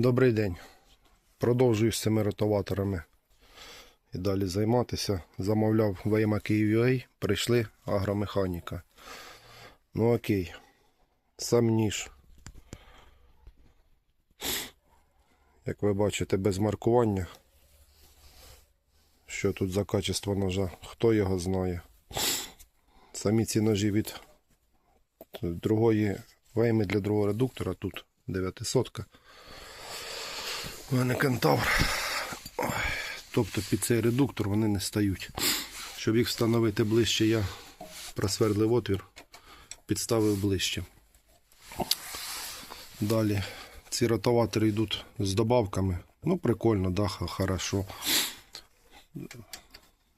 Добрий день. Продовжую з цими ротоваторами і далі займатися. Замовляв Вейма Київ.UA, прийшли агромеханіка. Ну окей. Сам ніж. Як ви бачите, без маркування. Що тут за качество ножа? Хто його знає? Самі ці ножі від другої вейми для другого редуктора. Тут 900. У мене кентавр. Тобто під цей редуктор вони не стають. Щоб їх встановити ближче, я просвердлив отвір, підставив ближче. Далі ці ротоватори йдуть з добавками. Ну, прикольно, да, хорошо.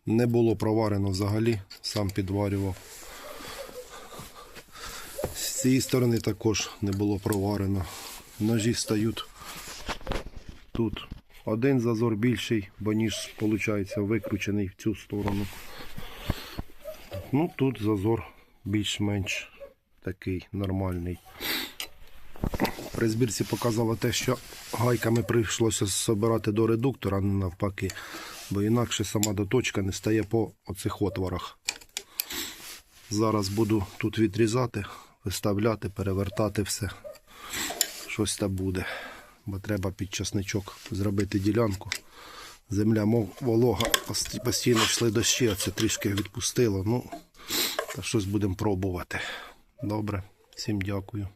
Не було проварено взагалі, сам підварював. З цієї сторони також не було проварено. Ножі стають тут. Один зазор більший, бо ніж, виходить, викручений в цю сторону. Ну, тут зазор більш-менш такий нормальний. При збірці показало те, що гайками прийшлося збирати до редуктора, не навпаки, бо інакше сама доточка не стає по оцих отворах. Зараз буду тут відрізати, виставляти, перевертати все. Щось та буде. Бо треба під часничок зробити ділянку. Земля волога, постійно йшли дощі, а це трішки відпустило. Ну, та щось будемо пробувати. Добре, всім дякую.